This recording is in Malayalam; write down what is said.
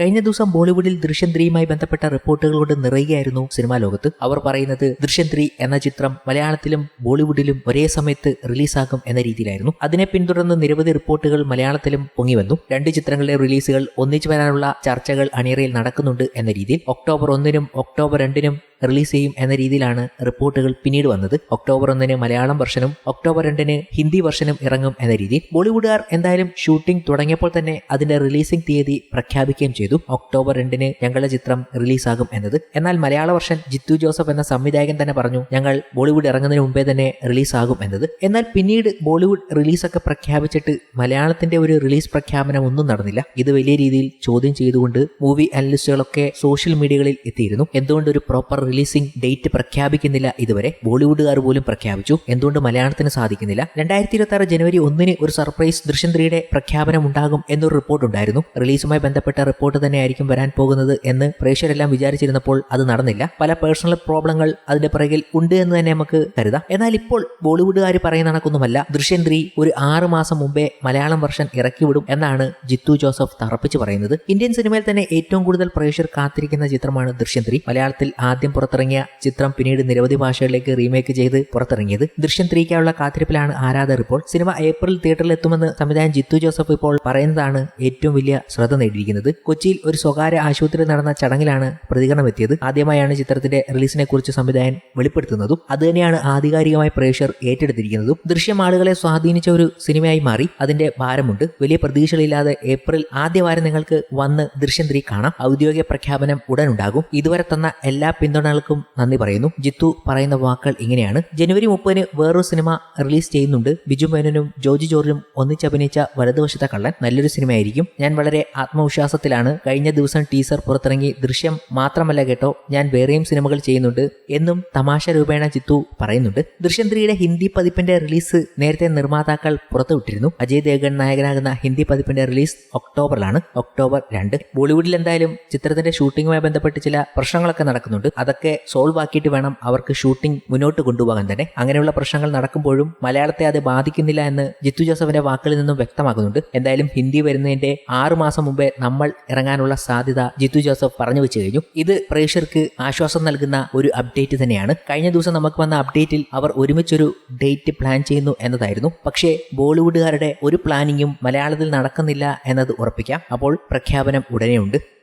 കഴിഞ്ഞ ദിവസം ബോളിവുഡിൽ ദൃശ്യം ത്രീയുമായി ബന്ധപ്പെട്ട റിപ്പോർട്ടുകൾ കൊണ്ട് നിറയുകയായിരുന്നു സിനിമാ ലോകത്ത്. അവർ പറയുന്നത് ദൃശ്യം ത്രീ എന്ന ചിത്രം മലയാളത്തിലും ബോളിവുഡിലും ഒരേ സമയത്ത് റിലീസാകും എന്ന രീതിയിലായിരുന്നു. അതിനെ പിന്തുടർന്ന് നിരവധി റിപ്പോർട്ടുകൾ മലയാളത്തിലും പൊങ്ങിവന്നു രണ്ട് ചിത്രങ്ങളുടെ റിലീസുകൾ ഒന്നിച്ചു വരാനുള്ള ചർച്ചകൾ അണിയറയിൽ നടക്കുന്നുണ്ട് എന്ന രീതിയിൽ. ഒക്ടോബർ ഒന്നിനും ഒക്ടോബർ രണ്ടിനും റിലീസ് ചെയ്യും എന്ന രീതിയിലാണ് റിപ്പോർട്ടുകൾ പിന്നീട് വന്നത്. ഒക്ടോബർ ഒന്നിന് മലയാളം വെർഷനും ഒക്ടോബർ രണ്ടിന് ഹിന്ദി വെർഷനും ഇറങ്ങും എന്ന രീതിയിൽ ബോളിവുഡുകാർ എന്തായാലും ഷൂട്ടിംഗ് തുടങ്ങിയപ്പോൾ തന്നെ അതിന്റെ റിലീസിംഗ് തീയതി പ്രഖ്യാപിക്കുകയും ചെയ്തു. ഒക്ടോബർ രണ്ടിന് ഞങ്ങളുടെ ചിത്രം റിലീസാകും എന്നത്. എന്നാൽ മലയാള വർഷൻ ജിത്തു ജോസഫ് എന്ന സംവിധായകൻ തന്നെ പറഞ്ഞു ഞങ്ങൾ ബോളിവുഡ് ഇറങ്ങുന്നതിന് മുമ്പേ തന്നെ റിലീസാകും എന്നത്. എന്നാൽ പിന്നീട് ബോളിവുഡ് റിലീസൊക്കെ പ്രഖ്യാപിച്ചിട്ട് മലയാളത്തിന്റെ ഒരു റിലീസ് പ്രഖ്യാപനം ഒന്നും നടന്നില്ല. ഇത് വലിയ രീതിയിൽ ചോദ്യം ചെയ്തുകൊണ്ട് മൂവി അനലിസ്റ്റുകളൊക്കെ സോഷ്യൽ മീഡിയകളിൽ എത്തിയിരുന്നു. എന്തുകൊണ്ട് ഒരു പ്രോപ്പർ റിലീസിംഗ് ഡേറ്റ് പ്രഖ്യാപിക്കുന്നില്ല ഇതുവരെ. ബോളിവുഡുകാർ പോലും പ്രഖ്യാപിച്ചു. എന്തുകൊണ്ട് മലയാളത്തിന് സാധിക്കുന്നില്ല? രണ്ടായിരത്തി ഇരുപത്തി ആറ് ജനുവരി ഒന്നിന് ഒരു സർപ്രൈസ് ദൃശ്യം ത്രീയുടെ പ്രഖ്യാപനം ഉണ്ടാകും എന്നൊരു റിപ്പോർട്ട് ഉണ്ടായിരുന്നു. റിലീസുമായി ബന്ധപ്പെട്ട റിപ്പോർട്ട് തന്നെയായിരിക്കും വരാൻ പോകുന്നത് എന്ന് പ്രേക്ഷകരെല്ലാം വിചാരിച്ചിരുന്നപ്പോൾ അത് നടന്നില്ല. പല പേഴ്സണൽ പ്രോബ്ലങ്ങൾ അതിന്റെ പിറകിൽ ഉണ്ട് എന്ന് തന്നെ നമുക്ക് കരുതാം. എന്നാൽ ഇപ്പോൾ ബോളിവുഡുകാർ പറയുന്ന കണക്കൊന്നുമല്ല. ദൃശ്യം ത്രീ ഒരു ആറ് മാസം മുമ്പേ മലയാളം വർഷൻ ഇറക്കിവിടും എന്നാണ് ജിത്തു ജോസഫ് തറപ്പിച്ച് പറയുന്നത്. ഇന്ത്യൻ സിനിമയിൽ തന്നെ ഏറ്റവും കൂടുതൽ പ്രേക്ഷകർ കാത്തിരിക്കുന്ന ചിത്രമാണ് ദൃശ്യം ത്രീ മലയാളത്തിൽ ആദ്യം പുറത്തിറങ്ങിയ ചിത്രം പിന്നീട് നിരവധി ഭാഷകളിലേക്ക് റീമേക്ക് ചെയ്ത് പുറത്തിറങ്ങിയത്. ദൃശ്യം ത്രീക്കായുള്ള കാത്തിരിപ്പിലാണ് ആരാധകർ ഇപ്പോൾ. സിനിമ ഏപ്രിൽ തിയേറ്ററിൽ എത്തുമെന്ന് സംവിധായകൻ ജിത്തു ജോസഫ് ഇപ്പോൾ പറയുന്നതാണ് ഏറ്റവും വലിയ ശ്രദ്ധ നേടിയിരിക്കുന്നത്. കൊച്ചിയിൽ ഒരു സ്വകാര്യ ആശുപത്രിയിൽ നടന്ന ചടങ്ങിലാണ് പ്രതികരണം എത്തിയത്. ആദ്യമായാണ് ചിത്രത്തിന്റെ റിലീസിനെ കുറിച്ച് സംവിധായകൻ വെളിപ്പെടുത്തുന്നതും അതുതന്നെയാണ് ആധികാരികമായി പ്രേക്ഷകർ ഏറ്റെടുത്തിരിക്കുന്നതും. ദൃശ്യം ആളുകളെ സ്വാധീനിച്ച ഒരു സിനിമയായി മാറി. അതിന്റെ ഭാരമുണ്ട്. വലിയ പ്രതീക്ഷകളില്ലാതെ ഏപ്രിൽ ആദ്യവാരം നിങ്ങൾക്ക് വന്ന് ദൃശ്യം ത്രീ കാണാം. ഔദ്യോഗിക പ്രഖ്യാപനം ഉടൻ ഉണ്ടാകും. ഇതുവരെ തന്ന എല്ലാ പിന്തുണകൾക്കും നന്ദി പറയുന്നു. ജിത്തു പറയുന്ന വാക്കുകൾ ഇങ്ങനെയാണ്. ജനുവരി മുപ്പതിന് വേറൊരു സിനിമ റിലീസ് ചെയ്യുന്നുണ്ട്. ബിജു മേനനും ജോജി ജോർജും ഒന്നിച്ചഭിനയിച്ച വലതുവശത്തെ കള്ളൻ നല്ലൊരു സിനിമയായിരിക്കും. ഞാൻ വളരെ ആത്മവിശ്വാസത്തിലാണ്. കഴിഞ്ഞ ദിവസം ടീസർ പുറത്തിറങ്ങി ദൃശ്യം മാത്രമല്ല കേട്ടോ ഞാൻ വേറെയും സിനിമകൾ ചെയ്യുന്നുണ്ട് എന്നും തമാശ രൂപേണ ജിത്തു പറയുന്നുണ്ട്. ദൃശ്യം ത്രീയുടെ ഹിന്ദി പതിപ്പിന്റെ റിലീസ് നേരത്തെ നിർമ്മാതാക്കൾ പുറത്തുവിട്ടിരുന്നു. അജയ് ദേവൻ നായകനാകുന്ന ഹിന്ദി പതിപ്പിന്റെ റിലീസ് ഒക്ടോബറിലാണ്. ഒക്ടോബർ രണ്ട്. ബോളിവുഡിൽ എന്തായാലും ചിത്രത്തിന്റെ ഷൂട്ടിങ്ങുമായി ബന്ധപ്പെട്ട് ചില പ്രശ്നങ്ങളൊക്കെ നടക്കുന്നുണ്ട്. അതൊക്കെ സോൾവ് ആക്കിയിട്ട് വേണം അവർക്ക് ഷൂട്ടിംഗ് മുന്നോട്ട് കൊണ്ടുപോകാൻ തന്നെ. അങ്ങനെയുള്ള പ്രശ്നങ്ങൾ നടക്കുമ്പോഴും മലയാളത്തെ അത് ബാധിക്കുന്നില്ല എന്ന് ജിത്തു ജോസഫിന്റെ വാക്കുകളിൽ നിന്നും വ്യക്തമാക്കുന്നുണ്ട്. എന്തായാലും ഹിന്ദി വരുന്നതിന്റെ ആറു മാസം മുമ്പേ നമ്മൾ ഇറങ്ങാനുള്ള സാധ്യത ജിത്തു ജോസഫ് പറഞ്ഞു വെച്ച് കഴിഞ്ഞു. ഇത് പ്രേക്ഷകർക്ക് ആശ്വാസം നൽകുന്ന ഒരു അപ്ഡേറ്റ് തന്നെയാണ്. കഴിഞ്ഞ ദിവസം നമുക്ക് വന്ന അപ്ഡേറ്റിൽ അവർ ഒരുമിച്ചൊരു ഡേറ്റ് പ്ലാൻ ചെയ്യുന്നു എന്നതായിരുന്നു. പക്ഷേ ബോളിവുഡുകാരുടെ ഒരു പ്ലാനിങ്ങും മലയാളത്തിൽ നടക്കുന്നില്ല എന്നത് ഉറപ്പിക്കാം. അപ്പോൾ പ്രഖ്യാപനം ഉടനെയുണ്ട്.